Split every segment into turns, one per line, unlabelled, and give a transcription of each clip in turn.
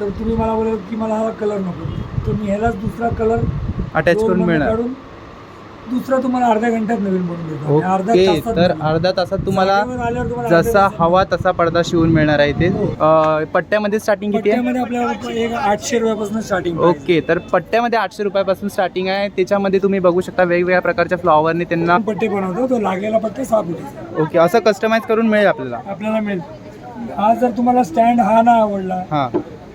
तर तुम्ही मला बोलाल की मला हा कलर नको. तर मी ह्यालाच दुसरा कलर
अटॅच करून मिळणार.
काढून दुसरा तुम्हाला अर्ध्या घंट्यात नवीन बनवून देतो. आणि अर्ध्या
ओके
तासात
तर
नवीन.
अर्धा तासात तुम्हाला
जागेवर आल्यावर तुम्हाला अर्ध्या
जसा
तासात
हवा तसा पडदा शिवून मिळणार आहे इथे. अं, पट्ट्यामध्ये स्टार्टिंग किती आहे?
पट्ट्यामध्ये आपल्याला एक आठशे रुपयापासून स्टार्टिंग
ओके तर पट्ट्यामध्ये आठशे रुपयापासून स्टार्टिंग आहे. त्याच्यामध्ये तुम्ही बघू शकता वेगवेगळ्या प्रकारच्या फ्लॉवरने त्यांना
पट्टे बनवतो. तो लागलेला पट्टे सहा फुटीचा
ओके असं कस्टमाइज करून मिळेल आपल्याला.
आपल्याला मिळेल. हा जर तुम्हाला स्टँड हा नाही आवडला
हां.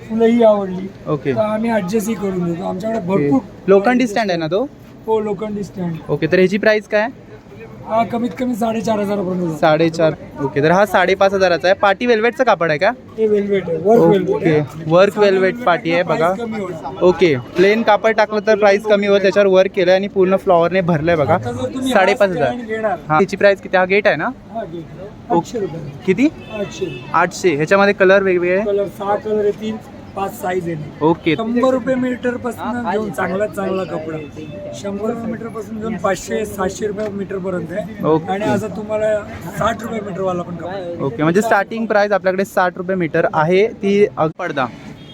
फुलं ही आवडली.
ओके.
तर आम्ही ऍडजस्टही करून देतो. आमच्याकडे भरपूर
लोखंडी स्टँड आहे ना तो?
हो लोखंडी स्टँड
ओके तर ह्याची प्राइस काय?
हा कमीत कमी साडेचार हजारापर्यंत जातो.
साडेचार. ओके तर हा साडेपाच हजाराचा आहे. पार्टी वेल्वेटचं कापड आहे का?
हे वेलवेट आहे. Work velvet
okay. Work velvet party आहे बघा.
कमी
ओके. प्लेन कापड टाकलं तर प्राइस कमी होईल. त्याच्यावर वर्क केलं आणि पूर्ण फ्लॉवरने भरलंय बघा.
आता जर तुम्ही हा
साडेपाच हजार.
stand घेणार.
हा त्याची प्राइस किती? हा गेट आहे ना?
हा आठशे रुपये.
किती?
आठशे.
आठशे. ह्याच्यामध्ये कलर वेगवेगळे?
कलर सहा कलर येतील पाच साईज येतील
ओके.
शंभर रुपये मीटरपासून घेऊन चांगल्यात चांगला कपडा. शंभर रुपये मीटरपासून घेऊन पाचशे सातशे रुपये मीटर पर्यंत आहे.
ओके.
आणि आता तुम्हाला साठ रुपये मीटर वाला पण कपडा
ओके म्हणजे स्टार्टिंग प्राइस आपल्याकडे साठ रुपये मीटर आहे. ती अग- पडदा.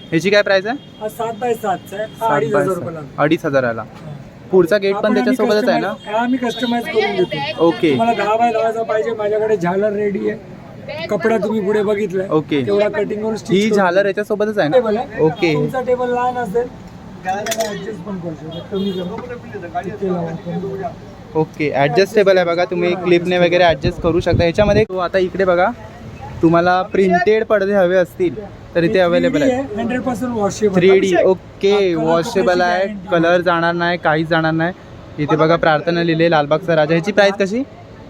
ह्याची काय प्राइस आहे?
हा सात बाय सातचा आहे. हा
सात
अडीच हजार. रुपये लागतो
अडीच हजाराला. पुढचा गेट पण त्याच्यासोबतच आहे ना?
आम्ही कस्टमाइज करून देतो.
ओके.
तुम्हाला दहा बाय दहाचा पाहिजे. माझ्याकडे झालर रेडी आहे. कपडा तुम्ही पुढे बघितलाय.
ओके.
तेवढा कटिंग करून
ही झालर याच्यासोबतच आहे
टेबल
ना
आहे.
ओके.
तुमचा टेबल लहान असेल ऍडजस्ट पण करू शकता. कमी करा. इथे लावा, कमी करा.
ओके ऍडजस्टेबल आहे बघा. तुम्ही क्लिपने वगैरे ऍडजस्ट करू शकता. याच्यामध्ये तो आता इकडे बघा. तुम्हाला प्रिंटेड पडदे हवे असतील तर इथे अवेलेबल आहे.
Hundred percent washable
three D okay washable आहे. कलर जाणार नाही काहीच जाणार नाही. इथे बघा प्रार्थना लिहिले लालबागचा राजा. ह्याची प्राइस कशी?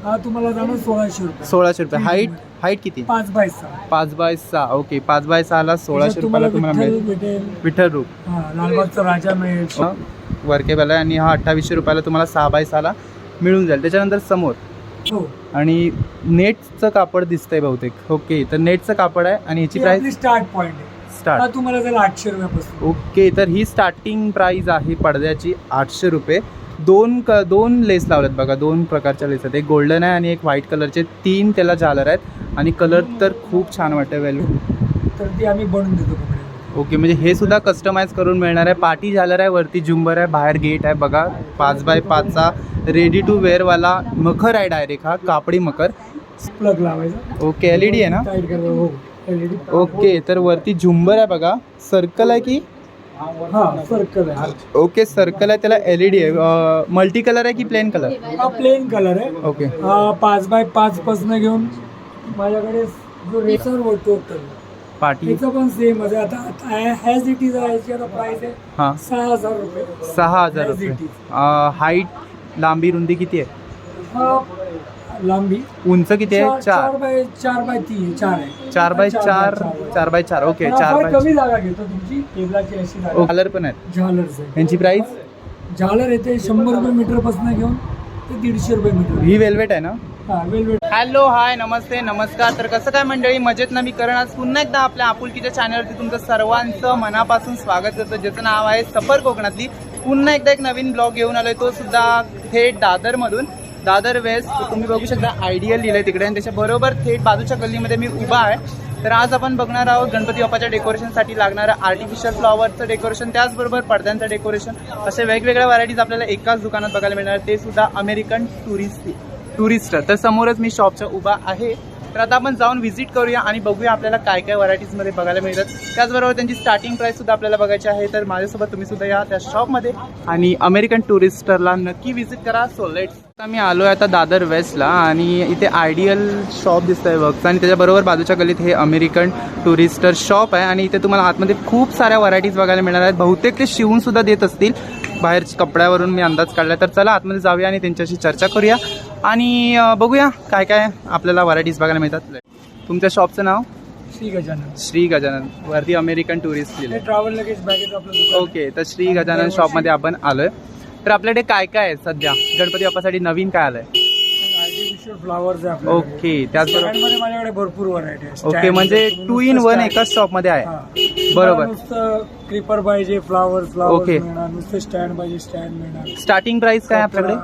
हा तुम्हाला जाणार सोळाशे रुपये.
सोळाशे रुपये. हाईट हाईट किती?
पाच बाय सहा.
पाच बाय सहा. ओके पाच बाय सहाला सोळाशे रुपयाला तुम्हाला
विठ्ठल
मिळेल.
भेटेल.
विठ्ठल रूप.
हा लालबागचा राजा मिळेल.
वर्केबल आहे आणि हा अठ्ठावीसशे रुपयाला तुम्हाला सहा बाय सहाला मिळून जाईल. त्याच्यानंतर समोर.
हो.
आणि नेटचं कापड दिसतंय बहुतेक. ओके तर नेटचं कापड आहे आणि ह्याची
ही आपली
प्राइस
स्टार्ट पॉइंट आहे
स्टार्ट
तुम्हाला जाईल आठशे रुपयापासून
ओके तर ही स्टार्टिंग प्राइस आहे पडद्याची आठशे रुपये. दोन क दोन लेस लावल्यात बघा दोन प्रकारच्या लेस आहेत. एक गोल्डन आहे आणि एक व्हाईट कलरचे तीन त्याला झालर आहेत. आणि कलर तर खूप छान वाटतं वेल
तर ती आम्ही बनवून देतो
ओके म्हणजे हे सुद्धा कस्टमाइज करून मिळणार आहे. पार्टी झालर आहे वरती झुंबर आहे बाहेर गेट आहे. बघा पाच बाय पाचचा रेडी टू वेअरवाला मखर आहे डायरेक्ट हा कापडी मखर.
प्लग लावायचा.
ओके एल ई डी आहे ना?
करायचा हो
ओके तर वरती झुंबर आहे बघा. सर्कल आहे की?
हा सर्कल आहे.
ओके सर्कल आहे त्याला एल ई डी आहे मल्टी कलर आहे की प्लेन कलर
हा प्लेन कलर आहे.
ओके.
हा पाच बाय पाच पासून घेऊन माझ्याकडे जो रेसर टोटल
पार्टी
त्याचं पण सेम आहे. आता हॅज इट इज आहे याची प्राइस आहे
हां.
सहा हजार रुपये.
सहा हजार
As it
रुपये.
is.
हाईट लांबी रुंदी किती आहे?
हा लांबी.
उंच किती आहे?
चार बाय चार बाय तीन चार आहे.
चार बाय चार चार बाय चार ओके चार. बाय
कमी जागा घेतो तुमची. टेबलाची अशी जागा.
कलर पण आहेत.
झालरच आहे
यांची प्राइस
झालर येते शंभर रुपये मीटरपासून घेऊन ते दीडशे रुपये मीटर
ही वेल्वेट आहे ना?
हा वेलवेट
हॅलो हाय नमस्ते नमस्कार. तर कसं काय मंडळी? मजेत ना मी करण आज पुन्हा एकदा आपल्या आपुलकीच्या चॅनलवरती तुमचं सर्वांचं मनापासून स्वागत करतो. ज्याचं नाव आहे सफर कोकणातली. पुन्हा एकदा एक नवीन ब्लॉग घेऊन आलोय. तो सुद्धा थेट दादरमधून. दादर वेस्ट तुम्ही बघू शकता आयडियल लिहिलंय तिकडे. आणि त्याच्या बरोबर थेट बाजूच्या गल्लीमध्ये मी उभा आहे. तर आज आपण बघणार आहोत गणपती बाप्पाच्या डेकोरेशनसाठी लागणारं आर्टिफिशियल फ्लॉवरचं डेकोरेशन त्याचबरोबर पडद्यांचं डेकोरेशन असे वेगवेगळ्या व्हरायटीज आपल्याला एकाच दुकानात बघायला मिळणार. ते सुद्धा अमेरिकन टुरिस्ट टुरिस्ट तर समोरच मी शॉपच्या उभा आहे. तर आता आपण जाऊन व्हिजिट करूया आणि बघूया आपल्याला काय काय व्हरायटीजमध्ये बघायला मिळतात. त्याचबरोबर त्यांची स्टार्टिंग प्राईस सुद्धा आपल्याला बघायची आहे. तर माझ्यासोबत तुम्ही सुद्धा या त्या शॉपमध्ये आणि अमेरिकन टुरिस्टरला नक्की व्हिजिट करा. सो लेट आता मी आलो आहे आता दादर वेस्टला आणि इथे आयडियल शॉप दिसत आहे बघ. आणि त्याच्याबरोबर बाजूच्या गलीत हे अमेरिकन टुरिस्टर शॉप आहे. आणि इथे तुम्हाला आतमध्ये खूप साऱ्या व्हरायटीज बघायला मिळणार आहेत. बहुतेक ते शिवून सुद्धा देत असतील. बाहेर कपड्यावरून मी अंदाज काढला तर चला आतमध्ये जाऊया आणि त्यांच्याशी चर्चा करूया. आणि बघूया काय काय आपल्याला व्हरायटीज बघायला मिळतात. तुमच्या शॉपचं नाव?
श्री गजानन.
श्री गजानन. वरती अमेरिकन टुरिस्ट लिहिले
ट्रॅव्हल लगेज बॅगेज
ओके तर श्री गजानन शॉपमध्ये आपण आलोय. तर आपल्याकडे काय काय आहे सध्या? गणपती बाप्पासाठी नवीन काय आलंय?
आर्टिफिशियल फ्लावर्स आहे.
ओके त्याचबरोबर
माझ्याकडे भरपूर व्हरायटी आहे
ओके म्हणजे टू इन वन एकाच शॉपमध्ये आहे.
बरोबर. नुसतं क्रीपर पाहिजे फ्लावर फ्लावर
ओके.
नुसतं स्टँड पाहिजे स्टँड मिळणार.
स्टार्टिंग प्राइस काय आपल्याकडे?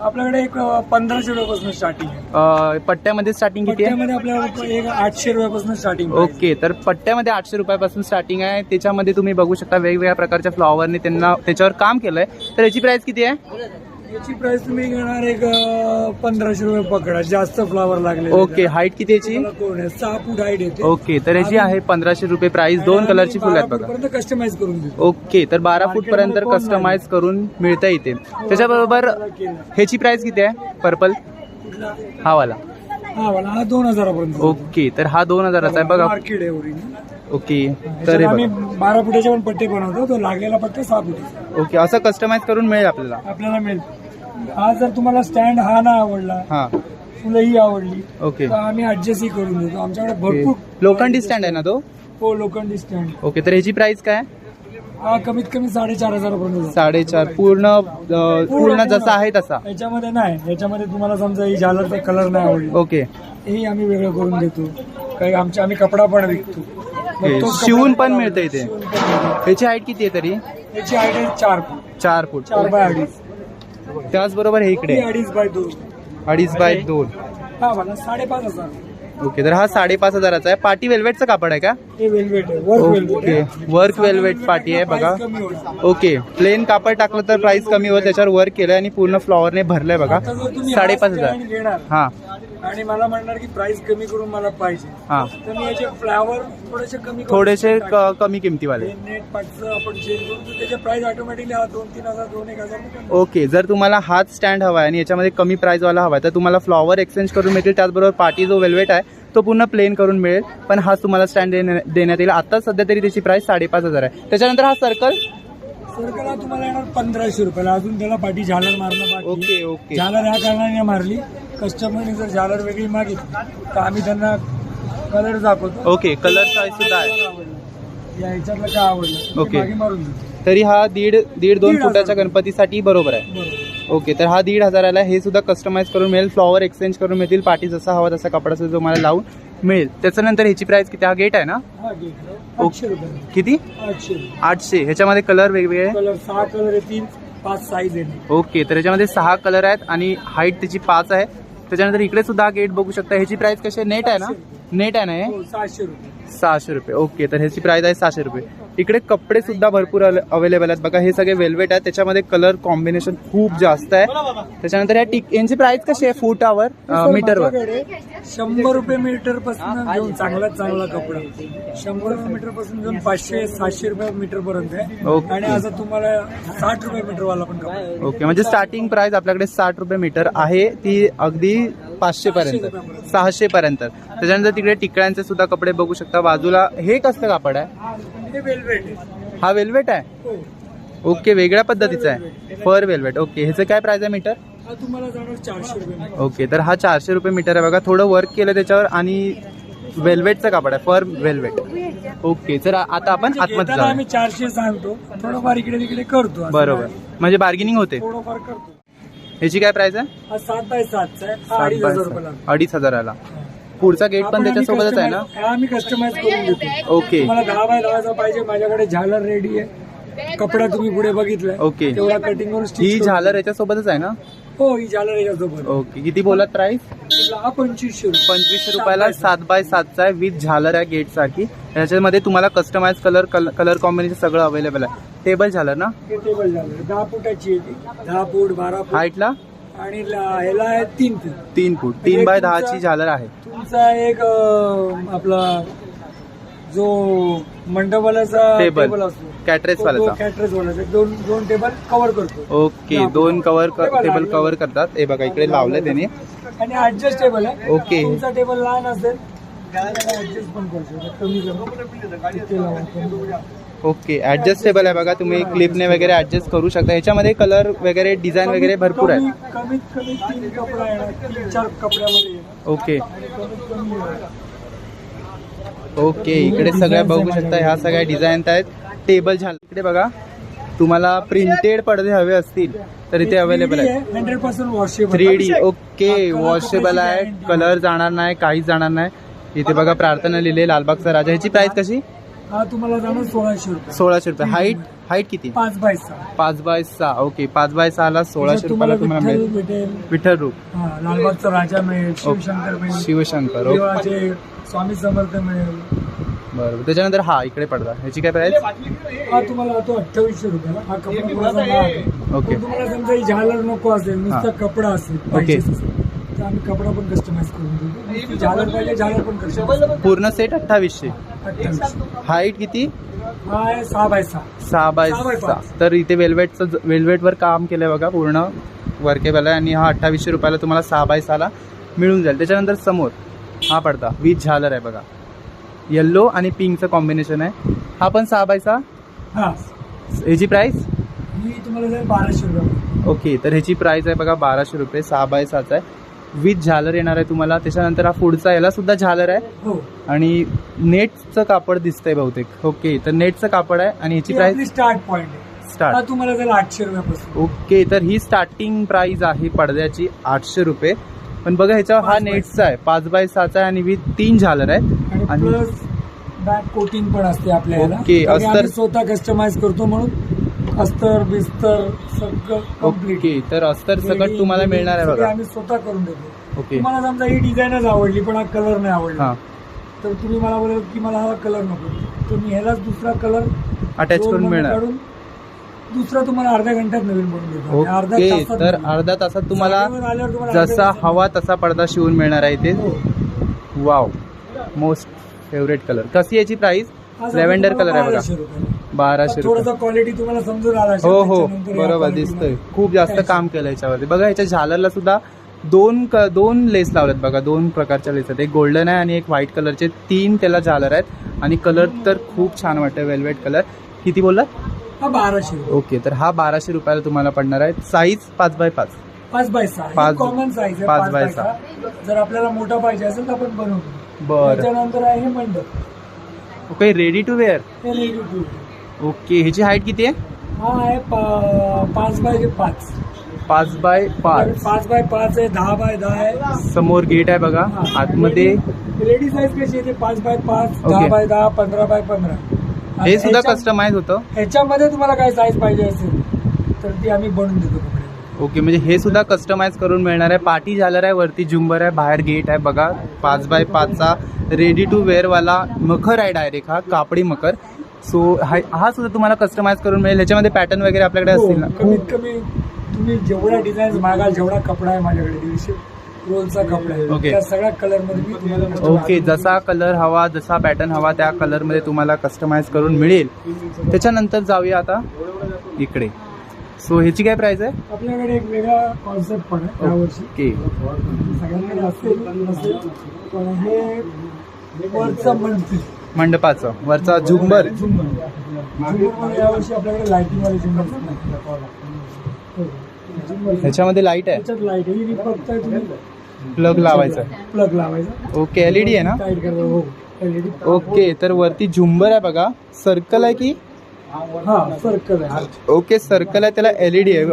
आपल्याकडे एक पंधराशे रुपयापासून स्टार्टिंग आहे.
अं, पट्ट्यामध्ये स्टार्टिंग किती आहे?
पट्ट्यामध्ये आपल्याला एक आठशे रुपयापासून स्टार्टिंग
ओके तर पट्ट्यामध्ये आठशे रुपयापासून स्टार्टिंग आहे. त्याच्यामध्ये तुम्ही बघू शकता वेगवेगळ्या प्रकारच्या फ्लॉवरने त्यांना त्याच्यावर काम केलंय. तर याची प्राइस किती आहे?
याची प्राइस तुम्ही घेणार एक पंधराशे रुपये पकडा. जास्त फ्लावर लागले
ओके हाईट किती याची?
सहा फूट हाईट येते
ओके तर याची आहे पंधराशे रुपये प्राइस दोन कलरची फुलं आहेत बघा.
कस्टमाइज करून देतो.
ओके तर बारा फूट पर्यंत कस्टमाइज करून मिळता येते त्याच्याबरोबर ह्याची प्राइस किती आहे? पर्पल
कुठला?
हा वाला.
हा हा दोन हजारापर्यंत
ओके तर हा दोन हजाराचा आहे बघा.
मार्केट आहे ओरिजिनल
ओके तर
तर
हे
आम्ही
बघा.
बारा फुटाचे पण पट्टे बनवतो. तो लागलेला पट्टा सहा फुटाचा.
ओके असं कस्टमाइज करून मिळेल आपल्याला.
आपल्याला मिळेल. हा जर तुम्हाला स्टँड हा ना आवडला
हा.
फुलं ही आवडली
ओके.
तर आम्ही ऍडजस्टही करून देतो. आमच्याकडे भरपूर
लोखंडी स्टँड आहे ना तो?
हो लोखंडी स्टँड.
ओके तर ह्याची प्राइस काय?
हा कमीत कमी साडेचार हजारापर्यंत जातो.
साडेचार पूर्ण अं, पूर्ण जसा आहे तसा.
याच्यामध्ये नाही. याच्यामध्ये तुम्हाला समजा ही झालरचा कलर नाही आवडला.
ओके.
हेही आम्ही वेगळं करून देतो. काही आमच्या आम्ही कपडा पण विकतो. मग
ओके.
तो कपडा
शिवून पण मिळतं इथे.
शिवून पण मिळतं.
ह्याची हाईट किती आहे तरी?
याची हाईट आहे चार फूट.
चार फूट.
चार बाय अडीच.
त्याचबरोबर हे इकडे.
अडीच बाय दोन.
अडीच बाय दोन.
हा साडेपाच हजार.
ओके तर हा साडेपाच हजाराचा आहे. पाटी वेल्वेटचं कापड आहे का?
वेलवेट आहे. Work velvet
okay work velvet पाटी आहे बघा. ओके प्लेन कापड टाकलं तर प्राइस कमी होईल. त्याच्यावर वर्क केलंय आणि पूर्ण फ्लॉवरने भरलंय बघा. साडेपाच हजार. हा.
आणि मला म्हणणार की प्राइस कमी करून मला पाहिजे.
हा.
तर मी याचे फ्लावर थोडेसे कमी
थोडेसे कमी किमतीवाले.
नेट पाठचं आपण चेंज करून तर त्याचे प्राइस ऑटोमॅटिकली दोन तीन हजार दोन एक हजार.
ओके जर तुम्हाला हाच स्टँड हवा आहे आणि याच्यामध्ये कमी प्राईजवाला हवा आहे तर तुम्हाला फ्लॉवर एक्सचेंज करून मिळतील. त्याचबरोबर पार्टी जो वेल्वेट आहे तो पूर्ण प्लेन करून मिळेल. पण हाच तुम्हाला स्टँड देण्यात येईल. आता सध्या तरी त्याची प्राइस साडेपाच हजार आहे. त्याच्यानंतर हा सर्कल
सर्कलला तुम्हाला येणार पंधराशे रुपयाला. अजून त्याला पाठी झालर मारणं.
Okay okay.
झालर ह्या कारणाने मारली. कस्टमरने जर झालर वेगळी मागितली तर आम्ही त्यांना कलर दाखवतो.
ओके कलर चॉईस सुद्धा आहे.
या ह्याच्यातलं काय आवडलं?
ओके.
मारून देतो
तरी हा दीड दीड दोन. फुटाच्या गणपतीसाठी बरोबर आहे. ओके तर हा दीड हजाराला हे सुद्धा कस्टमाइज करून मिळेल. फ्लॉवर एक्सचेंज करून मिळतील. पार्टी जसा हवा तसा कपडा सुद्धा तुम्हाला लावून मिळेल. त्याच्यानंतर ह्याची प्राइस किती? हा गेट आहे ना?
हा रुपये.
किती?
आठशे.
ह्याच्यामध्ये कलर वेगवेगळे
कलर सहा कलर येतील पाच साईज
ओके तर याच्यामध्ये सहा कलर आहेत आणि हाईट त्याची पाच आहे. त्याच्यानंतर इकडे सुद्धा गेट बघू शकता. ह्याची प्राइस कशी नेट आहे ना? नेट आहे ना हे?
हो सहाशे रुपये.
सहाशे रुपये. ओके तर ह्याची प्राइस आहे सहाशे रुपये. इकडे कपडे सुद्धा भरपूर अवेलेबल आहेत. बघा हे सगळे वेल्वेट आहेत. त्याच्यामध्ये कलर कॉम्बिनेशन खूप जास्त आहे. त्याच्यानंतर या टिक यांची प्राइस कशी आहे? फुटावर मीटरवर
माझ्याकडे शंभर रुपये मीटरपासून घेऊन चांगलात चांगला कपडा. शंभर रुपये मीटरपासून घेऊन पाचशे सातशे रुपये मीटर पर्यंत आहे.
ओके.
आणि आता तुम्हाला साठ रुपये मीटर वाला पण कपडा आहे.
ओके म्हणजे स्टार्टिंग प्राइस आपल्याकडे साठ रुपये मीटर आहे. ती अगदी पाचशे पर्यंत सहाशे पर्यंत त्याच्यानंतर तिकडे टिकड्यांचे सुद्धा कपडे बघू शकता. बाजूला हे कसलं कापड आहे?
हे वेलवेट आहे.
हा वेल्वेट आहे? ओके वेगळ्या पद्धतीचा आहे. फर वेल्वेट ओके ह्याचं काय प्राइस आहे मीटर. ओके तर हा चारशे रुपये मीटर आहे बघा. थोडं वर्क केलं त्याच्यावर आणि वेल्वेटचं कापड आहे. फर वेल्वेट ओके तर आता आपण आतमध्ये
आम्ही चारशे सांगतो थोडंफार इकडे तिकडे करतो
बरोबर. म्हणजे बार्गेनिंग होते. ह्याची काय प्राइस आहे?
हा सात बाय सातचा आहे. हा
सात
अडीच हजार
अडीच हजाराला. पुढचा गेट पण
आपण आम्ही
त्याच्यासोबतच आहे ना?
customize- हा, आम्ही कस्टमाइज करून देतो.
ओके
तुम्हाला दहा बाय दहाचा पाहिजे माझ्याकडे झालर रेडी आहे. कपडा तुम्ही पुढे बघितलाय.
ओके.
तेवढा कटिंग करून
ही
stitch करून-
झालर याच्यासोबतच आहे ना?
हो ही झालर याच्यासोबत.
ओके किती बोलात प्राइस
पंचवीसशे
पंचवीसशे रुपयाला सात बाय सातचा आहे विथ झालर आहे गेटसाठी याच्यामध्ये तुम्हाला कस्टमाइज कलर कलर कॉम्बिनेशन सगळं अवेलेबल आहे. टेबल झालर ना?
टेबल झालर. दहा फुटाची आहे दहा फूट बारा फूट.
हाईटला
आणि ला- ह्याला आहे तीन फूट.
तीन फूट. तीन बाय दहाची झालर आहे.
तुमचा एक आपला जो मंडपालाचा
टेबल.
टेबल असतो.
कॅटरेस वाल्याचा.
कॅटरेस वाल्याचा दोन दोन टेबल कव्हर करतो.
ओके दोन कव्हर टेबल कव्हर करतात. हे बघा इकडे लावलंय त्याने.
आणि ऍडजस्टेबल आहे.
ओके.
तुमचा टेबल लहान असेल ऍडजस्ट पण करू शकता. कमी कमी इथे लावा, कमी.
ओके ऍडजस्टेबल आहे बघा. तुम्ही क्लिपने वगैरे ऍडजस्ट करू शकता. ह्याच्यामध्ये कलर वगैरे डिझाईन वगैरे भरपूर आहे
कमीत- कमी तीन कपडा येणार तीन चार कपड्यामध्ये. येणार
ओके
आणि कमीत कमी येणार.
ओके इकडे सगळ्या बघू शकता ह्या सगळ्या डिझाईन आहेत. टेबल झालं इकडे बघा तुम्हाला प्रिंटेड पडदे हवे असतील तर इथे अवेलेबल आहे
hundred percent washable
three D okay washable आहे कलर जाणार नाही काहीच जाणार नाही. इथे बघा प्रार्थना लिहिले लालबागचा राजा. ह्याची प्राइस कशी?
तुम्हाला जाणार सोळाशे रुपये.
सोळाशे रुपये. हाईट हाईट किती?
पाच बाय सहा.
पाच बाय सहा. ओके पाच बाय सहाला सोळाशे
त्याच्यात तुम्हाला
रुपयाला तुम्हाला मिळेल. विठ्ठल रूप.
लालबागचा राजा मिळेल शिवशंकर
शिवशंकर ओके.
स्वामी समर्थ मिळेल.
बरोबर त्याच्यानंतर हा इकडे पडदा ह्याची काय प्राइस
हा तुम्हाला तो अठ्ठावीसशे रुपयाला हा कपडा आहे.
ओके.
पण तुम्हाला समजा ही झालर नको असेल नुसतं कपडा असेल पाहिजेच असेल, तर आम्ही कपडा पण कस्टमाइज करून देतो नुसती झालर पाहिजे झालर पण कस्टमाइज
पूर्ण सेट अठ्ठावीसशे.
अठ्ठावीसशे.
हाईट किती?
हा आहे सहा बाय सहा.
सहा बाय
सहा बाय
सहा.
पाच.
तर इथे वेल्वेटचं वेल्वेटवर काम केलंय बघा पूर्ण वर्केबल आहे. आणि हा अठ्ठावीसशे रुपयाला तुम्हाला सहा बाय सहाला मिळून जाईल. त्याच्यानंतर समोर. हा पडदा वीज झालर आहे बघा. येल्लो आणि पिंकचं कॉम्बिनेशन आहे. हा पण सहा बाय सहा?
हा.
ह्याची
तुम्हाला जाईल बाराशे रुपये
ओके तर ह्याची प्राइस आहे बघा बाराशे रुपये सहा बाय सहाचा आहे. विथ झालर येणार आहे तुम्हाला. त्याच्यानंतर हा पुढचा याला सुद्धा झालर आहे.
हो.
आणि नेटचं कापड दिसतंय बहुतेक. ओके तर नेटचं कापड आहे आणि ह्याची प्राइस
स्टार्ट पॉइंट आहे.
स्टार्ट
तुम्हाला आठशे रुपयापासून
ओके तर ही स्टार्टिंग प्राइस आहे पडद्याची आठशे रुपये. पण बघा ह्याच्यावर हा नेटचा आहे. पाच बाय सहाचा आहे आणि विथ तीन झालर आहे.
आणि बॅक कोटिंग पण असते आपल्याला.
ओके,
तरी आम्ही
अस्तर-
स्वतः कस्टमाइज करतो म्हणून अस्तर बिस्तर सगळं
ओके तर अस्तर सकट तुम्हाला मिळणार आहे बघा.
आम्ही स्वतः करून देतो.
ओके.
तुम्हाला समजा ही डिझाईनच आवडली पण हा कलर नाही
हा.
आवडला तर तुम्ही मला बोलाल की मला हा कलर नको. तुम्ही ह्यालाच दुसरा कलर
अटॅच करून मिळणार.
दुसरा तुम्हाला अर्ध्या घंट्यात नवीन बनवून देतो आणि अर्ध्या
ओके
तासात
तर
नवीन.
अर्धा तासात तुम्हाला
जागेवर आल्यावर तुम्हाला अर्ध्या
जसा
तासात-
हवा तसा पडदा शिवून मिळणार आहे इथे
हो.
वाव मोस्ट फेवरेट कलर कशी याची प्राइस
जातो
लेव्हेंडर
तुम्हाला
कलर आहे बघा
बाराशे रुपयाला.
बाराशे रुपये
थोडासा क्वालिटी तुम्हाला समजून आला असेल.
हो हो
त्याच्यानंतर या
बरोबर
quality दिसतंयमध्ये.
खूप जास्त? काम केलं याच्यावरती बघा ह्याच्या झालरला सुद्धा दोन क- दोन लेस लावलेत बघा दोन प्रकारच्या लेस आहेत एक गोल्डन आहे आणि एक व्हाईट कलरचे तीन त्याला झालर आहेत आणि कलर तर खूप छान वाटतं वेल्वेट कलर किती बोलला
हा बाराशे.
ओके तर हा बाराशे रुपयाला तुम्हाला पडणार आहे. साईज पाच बाय पाच.
पाच बाय सहा.
पाच-
कॉमन साईज आहे
पाच बाय
सहा. जर आपल्याला मोठा पाहिजे असेल तर आपण बनवतो
बरं.
त्याच्यानंतर आहे हे मंडप.
ओके रेडी टू वेअर
हे रेडी टू
ओके ह्याची हाईट किती आहे?
हा आहे पा- पाच बाय पाच.
पाच बाय पाच.
पाच बाय पाच आहे दहा बाय दहा आहे.
समोर गेट आहे बघा आतमध्ये.
लेडी साईज कशी येते पाच बाय पाच. दहा बाय दहा पंधरा बाय पंधरा.
हे सुद्धा कस्टमाइज होतं.
ह्याच्यामध्ये तुम्हाला काय साईज पाहिजे असेल तर ती आम्ही बनवून देतो
ओके म्हणजे हे सुद्धा कस्टमाइज करून मिळणार आहे. पार्टी झालर आहे वरती झुंबर आहे बाहेर गेट आहे. बघा पाच बाय पाचचा रेडी टू वेअरवाला मखर आहे डायरेक्ट हा कापडी मखर. सो हा हा सुद्धा तुम्हाला कस्टमाइज करून मिळेल. याच्यामध्ये पॅटर्न वगैरे आपल्याकडे
हो,
असतील ना?
कमीत कमी तुम्ही जेवढ्या डिझाईन मागाल जेवढा कपडा आहे माझ्याकडे रोलचा कपडा आहे.
ओके.
त्या सगळ्या कलरमध्ये मी तुम्हाला
ओके जसा कलर हवा जसा पॅटर्न हवा त्या कलरमध्ये तुम्हाला कस्टमाइज करून मिळेल. त्याच्यानंतर जाऊया आता इकडे. सो ह्याची काय प्राइस आहे?
आपल्याकडे एक वेगळा कॉन्सेप्ट पण आहे यावर्षी.
ओके
सगळ्यांकडे असेल नसेल पण हे वरचं
मंडपाचं. वरचा झुंबर.
झुंबर. यावर्षी आपल्याकडे लाइटिंग वाले झुंबर
ह्याच्यामध्ये लाइट आहे.
त्याच्यात लाइट आहे. ही फक्त तुम्ही?
प्लग लावायचं.
प्लग लावायचा.
ओके एलईडी आहे ना?
टाईट करा हो. एलईडी
ओके तर वरती झुंबर आहे बघा. सर्कल आहे की?
हा सर्कल आहे.
ओके सर्कल आहे. त्याला एलईडी आहे.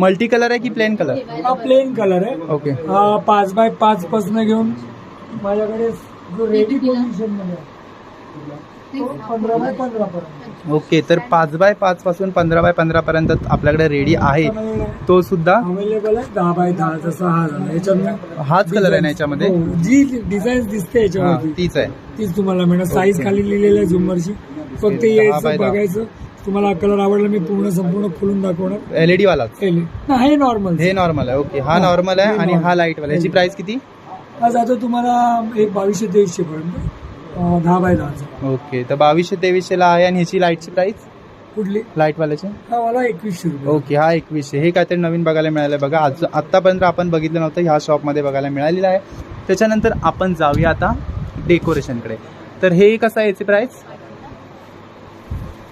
मल्टी कलर आहे की प्लेन कलर
हा प्लेन कलर आहे.
ओके
हा पाच बाय पाच पासून घेऊन माझ्याकडे जो रेडी पोझिशनमध्ये पंधरा बाय पंधरा पर्यंत
ओके तर पाच बाय पाच पासून पंधरा बाय पंधरा पर्यंत आपल्याकडे रेडी आहे. तो सुद्धा?
अवेलेबल आहे दहा बाय दहा जसा हा झाला. याच्यामध्ये
हाच कलर आहे ना याच्यामध्ये?
हो, जी डिझाईन दिसते
तीच आहे.
तीच तुम्हाला मिळणार. साईज खाली लिहिलेलं आहे झुमरची. फक्त यायचं. बघायचं. तुम्हाला कलर आवडला मी पूर्ण संपूर्ण खोलून दाखवणार.
एलईडी वालाच?
केली ना हे नॉर्मल
हे नॉर्मल आहे. ओके हा नॉर्मल आहे आणि. हा लाइट वाला याची प्राइस किती?
हा जातो तुम्हाला एक बावीसशे तेवीसशे पर्यंत. दहा बाय दहाचा
ओके तर बावीसशे तेवीसशे ला आहे आणि ह्याची लाईटची प्राइस
कुठली?
लाइट वाल्याची
हा मला एकवीसशे रुपये.
ओके हा एकवीसशे. हे काहीतरी नवीन बघायला मिळालं बघा. आज आत्तापर्यंत आपण बघितलं नव्हतं ह्या शॉपमध्ये बघायला मिळालेलं आहे. त्याच्यानंतर आपण जाऊया आता डेकोरेशनकडे तर हे कसं आहे याची प्राइस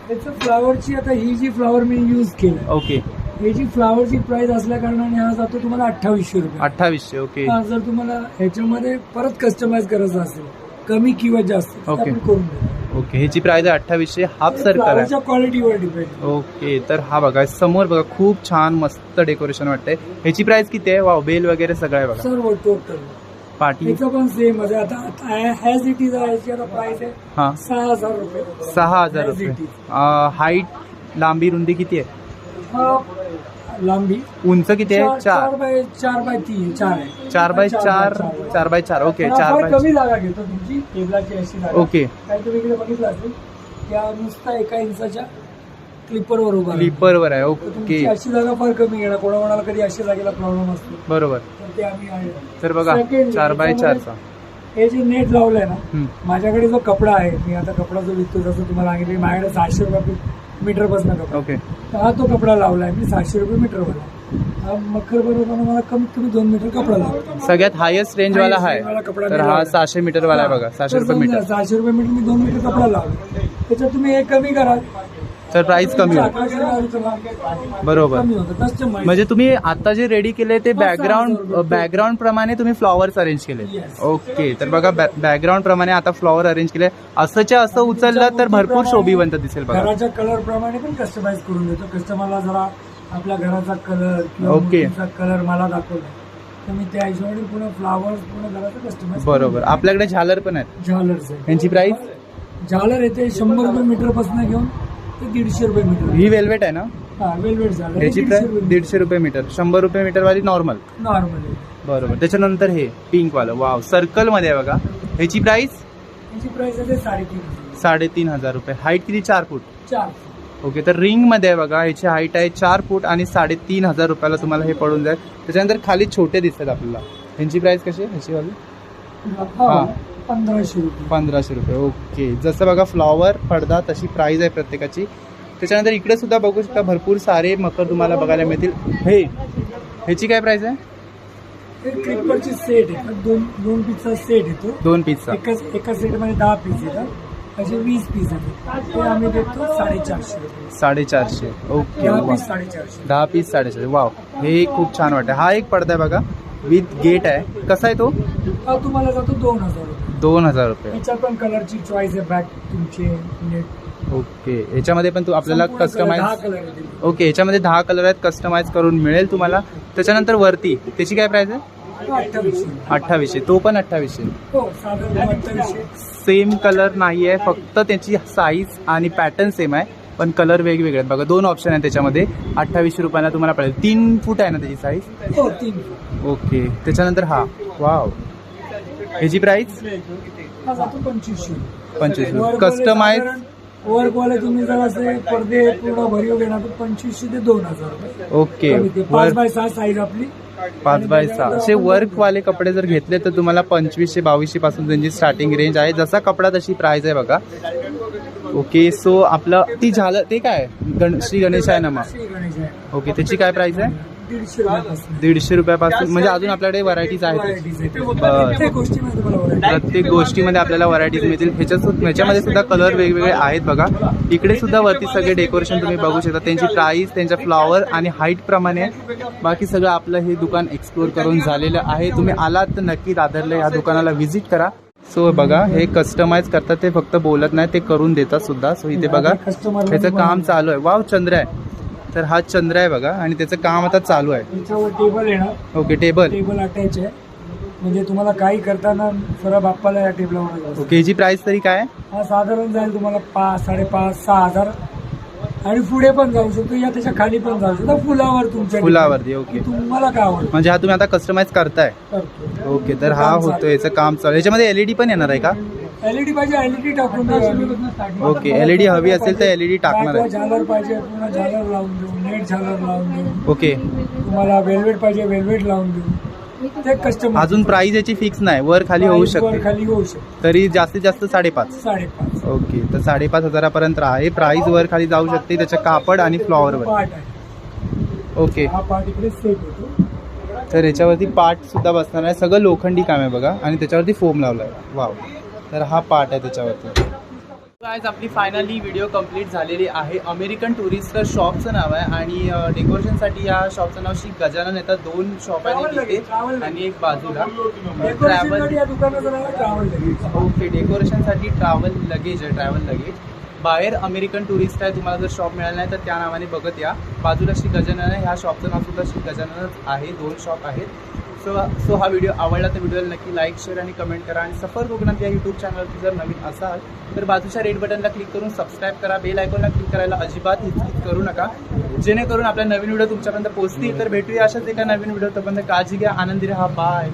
त्याचं फ्लावरची आता ही जी फ्लावर मी यूज केलं
ओके.
ही जी फ्लावरची प्राइस असल्या कारणाने हा जातो तुम्हाला अठ्ठावीसशे रुपये.
अठ्ठावीसशे ओके.
हा, जर तुम्हाला ह्याच्यामध्ये परत कस्टमाइज करायचं असेल कमी किंवा जास्त
ओके.
आपण करून देऊ.
ओके ह्याची प्राइस आहे अठ्ठावीसशे हाफ सर्कल आहे.
फ्लावरच्या क्वालिटीवर डिपेंड
ओके तर हा बघा समोर बघा खूप छान मस्त डेकोरेशन वाटतंय. ह्याची प्राइस किती आहे? वाव बेल वगैरे सगळं आहे बघा.
सर्व टोटल याचं पण सेम आहे. आता हॅज इट इज याची प्राइस आहे
हा.
सहा हजार रुपये.
सहा हजार
As
रुपये.
is.
हाईट लांबी रुंदी किती आहे?
हा लांबी.
उंच किती आहे?
चार चार.
चार
बाय चार बाय तीन चार आहे.
चार बाय चार चार बाय चार. ओके
पण
चार
आपण
बाय
कमी जागा घेतो तुमची टेबलाची अशी जागा.
ओके.
काही तुम्ही इकडे बघितलं असेल त्या नुसता एका इंचाच्या क्लिपरवर उभा राहतो.
स्लीपरवर आहे
तर
ओके.
तुमची अशी जागा फार कमी घेणार कोणाकोणाला कधी अशा जागेला प्रॉब्लेम असतो?
बरोबर.
तर ते आम्ही आहे.
तर बघा
Second,
चार बाय
याच्यामध्ये
चारचा.
हे जे नेट लावलंय ना
हम्म.
माझ्याकडे जो कपडा आहे मी आता कपडा जो विकतो जसं तुम्हाला सांगितलं माझ्याकडे सहाशे रुपये मीटर बसणं कपडा
ओके.
तर हा तो कपडा लावलाय. मी सहाशे रुपये मीटरवाला हा मखर बरोबर मला कमीत कमी दोन मीटर कपडा लागतो
सगळ्यात हायेस्ट रेंज वाला आहे
range वाला कपडा
तर हा. सहाशे मीटर वाला आहे बघा. सहाशे
तर
रुपये
समजा
मीटर.
सहाशे रुपये मीटर मी दोन मीटर कपडा लावला. त्याच्यात तुम्ही एक कमी करा.
तर प्राइस कमी बरोबर.
होतं. कस्टमाइज
म्हणजे तुम्ही आता जे रेडी केले ते बॅकग्राऊंड. बॅकग्राऊंड प्रमाणे तुम्ही फ्लॉवर्स अरेंज केले. ओके तर बघा बॅकग्राऊंड प्रमाणे आता फ्लॉवर अरेंज केले. असंच्या असं उचललं तर भरपूर शोभिवंत दिसेल बघा.
घराच्या कलर प्रमाणे पण कस्टमाइज करून देतो. कस्टमरला जरा आपल्या घराचा कलर किंवा
Okay.
कलर मला दाखवला. तर मी त्या हिशोबाने पूर्ण फ्लावर्स पूर्ण घराचं कस्टमाइज
बरोबर. आपल्याकडे झालर पण आहेत.
झालर्स आहे
यांची प्राइस
झालर येते शंभर रुपये मीटरपासून घेऊन. ते दीडशे रुपये मीटर.
ही वेल्वेट आहे ना?
हा वेलवेट झालं.
याची प्राइस दीडशे रुपये मीटर. शंभर रुपये मीटर. वाली नॉर्मल.
नॉर्मल
बरोबर. त्याच्यानंतर हे पिंक वालं वाव सर्कलमध्ये आहे बघा. ह्याची प्राइस
याची प्राइस आहे साडेतीन हजार.
साडेतीन हजार रुपये. हाईट किती? चार फूट.
चार
ओके तर रिंगमध्ये आहे बघा. ह्याची हाईट आहे चार फूट आणि साडेतीन हजार रुपयाला तुम्हाला हे पडून जाईल. त्याच्यानंतर खाली छोटे दिसतात आपल्याला. ह्यांची प्राइस कशी आहे? ह्याची वाली?
हा. पंधराशे रुपये.
पंधराशे रुपये. ओके जसं बघा फ्लॉवर पडदा तशी प्राइस आहे प्रत्येकाची. त्याच्यानंतर इकडे सुद्धा बघू शकता भरपूर सारे मकर तुम्हाला बघायला मिळतील. हे ह्याची काय प्राइस आहे?
क्लिपरची सेट आहे. दोन दोन पीसचा सेट येतो.
दोन पीसचा
एकाच एका सेटमध्ये दहा पीस येतात. असे वीस पीस येतात ते आम्ही देतो साडेचारशे
साडेचारशे. ओके
दहा. पीस साडेचारशे.
दहा पीस साडेचारशे. वाव हे खूप छान वाटतं हा एक पडदा आहे बघा. विथ गेट आहे. कसा आहे तो?
हा तुम्हाला जातो दोन हजार
दोन हजार रुपये.
याच्यात पण कलरची चॉईस आहे बॅक तुमचे नेट
ओके. ह्याच्यामध्ये पण तू आपल्याला कस्टमाइज ओके ह्याच्यामध्ये दहा कलर आहेत कस्टमाइज करून मिळेल तुम्हाला. त्याच्यानंतर वरती त्याची काय प्राइस आहे?
अठ्ठावीसशे.
तो पण अठ्ठावीसशे.
हो
सेम कलर नाही आहे फक्त त्याची साईज आणि पॅटर्न सेम आहे पण कलर वेगवेगळे आहेत. बघा दोन ऑप्शन आहेत त्याच्यामध्ये. अठ्ठावीसशे रुपयाला तुम्हाला पडेल. तीन फूट आहे ना त्याची साईज
हो
ओके. त्याच्यानंतर हा. वाव ह्याची प्राइस पंचवीस. कस्टमाइज
वर्कवाले तुम्ही जर असे पडदे पूर्ण भरीव घेणार तर पंचवीसशे ते दोन हजार रुपये.
ओके.
पाच बाय सहा साईज आपली.
पाच बाय सहा. असे वर्कवाले कपडे जर घेतले तर तुम्हाला पंचवीसशे बावीसशे पासून त्यांची स्टार्टिंग रेंज आहे. जसा कपडा तशी प्राइस आहे बघा. ओके सो आपलं ती झालं ते काय? गण श्री गणेश आहे ना मग ओके त्याची काय प्राइस आहे?
दीडशे रुपयापासून
दीडशे रुपयापासून म्हणजे अजून आपल्याकडे व्हरायटीज आहेत.
प्रत्येक गोष्टीमध्ये तुम्हाला variety.
प्रत्येक गोष्टीमध्ये आपल्याला व्हरायटीज मिळतील. ह्याच्यात सु- ह्याच्यामध्ये सुद्धा कलर वेगवेगळे आहेत बघा. इकडे सुद्धा वरती सगळे डेकोरेशन तुम्ही बघू शकता. त्यांची प्राइस त्यांच्या फ्लॉवर आणि हाईट प्रमाणे बाकी सगळं आपलं हे दुकान एक्सप्लोर करून झालेलं आहे. तुम्ही आलात तर नक्की दादरला ह्या दुकानाला व्हिजिट करा. सो बघा हे कस्टमाइज करतात ते फक्त बोलत नाही ते करून देतात सुद्धा. सो इथे बघा
ला
ह्याचं काम चालू आहे. वाव चंद्र आहे. तर हा चंद्र आहे बघा आणि त्याचं काम आता चालू आहे.
याच्यावर टेबल येणार
ओके टेबल
टेबल अटॅच आहे. म्हणजे तुम्हाला काही करताना सरळ बाप्पाला या टेबलावर
ओके ह्याची प्राइस तरी काय? आहे
हा साधारण जाईल तुम्हाला पाच साडेपाच सहा हजार. आणि पुढे पण जाऊ शकतो या त्याच्याखाली पण जाऊ शकतो. फुलावर तुमच्या
फुलावरती ओके.
तुम्हाला काय आवडतं?
म्हणजे हा तुम्ही आता कस्टमाइज करताय.
करतो
ओके तर हा होतो याचं काम चालू याच्यामध्ये एलईडी पण येणार आहे का?
एलईडी पाहिजे एलईडी टाकून देऊ
ओके एलईडी हवी असेल तर एलईडी टाकणार
Back ला
आहे.
झालर पाहिजे पूर्ण झालर लावून देऊ. नेट झालर लावून देऊ.
ओके
तुम्हाला वेलवेट पाहिजे वेलवेट लावून देऊ. ते कस्टमर
अजून प्राइस याची फिक्स नाही. वर खाली होऊ शकते.
खाली होऊ शकते.
तरी जास्तीत जास्त साडेपाच.
साडेपाच.
ओके तर साडेपाच हजारापर्यंत आहे. प्राइस वर खाली जाऊ शकते. त्याच्या कापड आणि फ्लॉवरवर
पार्ट आहे.
ओके
हा पार्ट इकडे सेट होतो.
तर याच्यावरती पार्ट सुद्धा बसणार आहे. सगळं लोखंडी काम आहे बघा. आणि त्याच्यावरती फोम लावला आहे वाव तर हा पार्ट आहे त्याच्यावरती. आज आपली फायनली व्हिडिओ कंप्लीट झालेली आहे. अमेरिकन टुरिस्ट शॉपचं नाव आहे आणि डेकोरेशनसाठी या शॉपचं नाव श्री गजानन येतं दोन शॉप आहेत इथे आणि एक बाजूला. ट्रॅव्हल ओके डेकोरेशनसाठी ट्रॅव्हल लगेज आहे ट्रॅव्हल लगेज बाहेर अमेरिकन टुरिस्ट आहे तुम्हाला जर शॉप मिळाला नाही तर त्या नावाने बघत या. बाजूला श्री गजानन आहे ह्या शॉपचं नाव सुद्धा श्री गजाननच आहे. दोन शॉप आहेत. सो सो uh, हा व्हिडिओ आवडला तर व्हिडिओला नक्की लाईक शेअर आणि कमेंट करा. आणि सफर कोकणात या यूट्यूब चॅनलवरती जर नवीन असाल तर बाजूच्या रेड बटनला क्लिक करून सबस्क्राईब करा. बेल आयकॉनला क्लिक करायला अजिबात हिचकित करू नका. जेणेकरून आपल्या नवीन व्हिडिओ तुमच्यापर्यंत पोहोचतील. तर भेटूया अशाच एका नवीन व्हिडिओ तोपर्यंत काळजी घ्या. आनंदी राहा. बाय